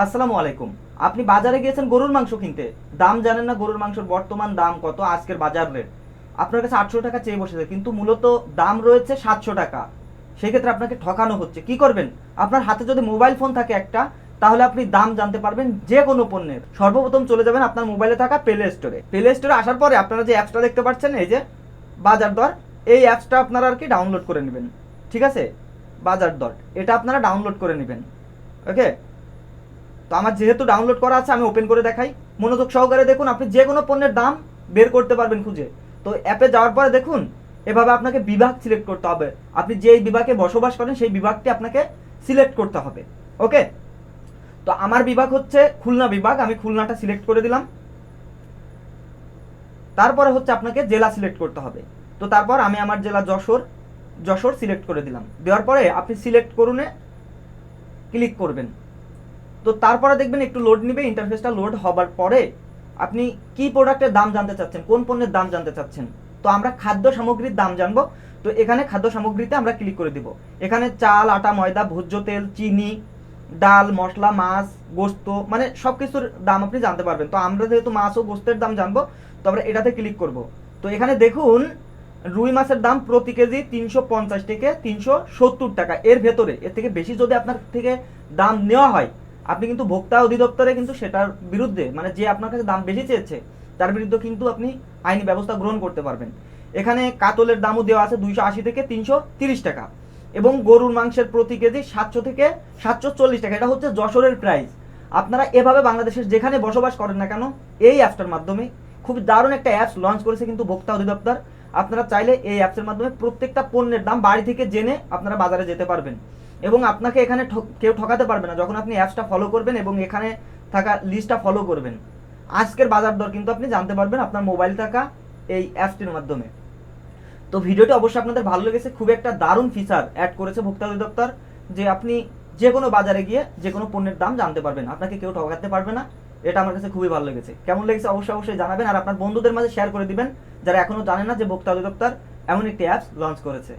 আসসালামু আলাইকুম। আপনি বাজারে গিয়েছেন গরুর মাংস কিনতে। দাম জানেন না গরুর মাংসের বর্তমান দাম কত, আজকের বাজার রেট। আপনার কাছে আটশো টাকা চেয়ে বসেছে, কিন্তু মূলত দাম রয়েছে সাতশো টাকা। সেক্ষেত্রে আপনাকে ঠকানো হচ্ছে। কি করবেন? আপনার হাতে যদি মোবাইল ফোন থাকে একটা, তাহলে আপনি দাম জানতে পারবেন যে কোনো পণ্যের। সর্বপ্রথম চলে যাবেন আপনার মোবাইলে থাকা প্লে স্টোরে প্লে স্টোরে আসার পরে আপনারা যে অ্যাপসটা দেখতে পাচ্ছেন, এই যে বাজার দর, এই অ্যাপসটা আপনারা আর কি ডাউনলোড করে নেবেন। ঠিক আছে? বাজার দর। এটা আপনারা ডাউনলোড করে নেবেন। ওকে তো আমার যেহেতু ডাউনলোড করা আছে, আমি ওপেন করে দেখাই। মনোযোগ সহকারে দেখুন, আপনি যে কোনো পণ্যের দাম বের করতে পারবেন খুঁজে। তো অ্যাপে যাওয়ার পরে দেখুন, এভাবে আপনাকে বিভাগ সিলেক্ট করতে হবে। আপনি যেই বিভাগে বসবাস করেন, সেই বিভাগটি আপনাকে সিলেক্ট করতে হবে। ওকে? তো আমার বিভাগ হচ্ছে খুলনা বিভাগ, আমি খুলনাটা সিলেক্ট করে দিলাম। তারপরে হচ্ছে আপনাকে জেলা সিলেক্ট করতে হবে। তো তারপর আমি আমার জেলা যশোর যশোর সিলেক্ট করে দিলাম। দেওয়ার পরে আপনি সিলেক্ট করুনে ক্লিক করবেন। তো তারপরে দেখবেন একটু লোড নিবে ইন্টারফেসটা লোড হবার পরে আপনি কি প্রোডাক্টের দাম জানতে চাচ্ছেন, কোন পণ্যের দাম জানতে চাচ্ছেন? তো আমরা খাদ্য সামগ্রীর দাম জানব, তো এখানে খাদ্য সামগ্রীতে আমরা ক্লিক করে দিব। এখানে চাল, আটা, ময়দা, ভোজ্য তেল, চিনি, ডাল, মশলা, মাছ, গোস্ত মানে সব কিছুর দাম আপনি জানতে পারবেন। তো আমরা যেহেতু মাছ ও গোস্তের দাম জানব, তো আমরা এটাতে ক্লিক করব। তো এখানে দেখুন, রুই মাছের দাম প্রতি কেজি তিনশো পঞ্চাশ থেকে তিনশো সত্তর টাকা। এর ভেতরে, এর থেকে বেশি যদি আপনার থেকে দাম নেওয়া হয় আপনি কিন্তু ভোক্তা অধিদপ্তরে কিন্তু সেটার বিরুদ্ধে মানে যে আপনার কাছে দাম বেশি চেয়েছে, তার বিরুদ্ধে কিন্তু আপনি আইনি ব্যবস্থা গ্রহণ করতে পারবেন। এখানে কাতলের দামও দেওয়া আছে দুইশো আশি থেকে তিনশো তিরিশ টাকা এবং গরুর মাংসের প্রতি কেজি সাতশো থেকে সাতশো চল্লিশ টাকা। এটা হচ্ছে যশোরের প্রাইস আপনারা এভাবে বাংলাদেশের যেখানে বসবাস করেন না কেন, এই অ্যাপসটার মাধ্যমে খুব দারুণ একটা অ্যাপস লঞ্চ করেছে কিন্তু ভোক্তা অধিদপ্তর। আপনারা চাইলে এই অ্যাপসের মাধ্যমে প্রত্যেকটা পণ্যের দাম বাড়ি থেকে জেনে আপনারা বাজারে যেতে পারবেন। এবং আপনাকে এখানে কেউ ঠকাতে পারবে না। যখন আপনি অ্যাপসটা ফলো করবেন এবং এখানে থাকা লিস্টটা ফলো করবেন। আজকের বাজার দর কিন্তু আপনি জানতে পারবেন আপনার মোবাইল থাকা এই অ্যাপসটির মাধ্যমে। তো ভিডিওটি অবশ্যই আপনাদের ভালো লেগেছে। খুব একটা দারুণ ফিচার অ্যাড করেছে ভোক্তা অধিদপ্তর যে আপনি যে কোনো বাজারে গিয়ে যে কোনো পণ্যের দাম জানতে পারবেন। আপনাকে কেউ ঠকাতে পারবে না। এটা আমার কাছে খুবই ভালো লেগেছে। কেমন লেগেছে অবশ্যই অবশ্যই জানাবেন। আর আপনার বন্ধুদের মাঝে শেয়ার করে দিবেন। যারা এখনও জানে না যে ভোক্তা অধিদপ্তর এমন একটি অ্যাপস লঞ্চ করেছে।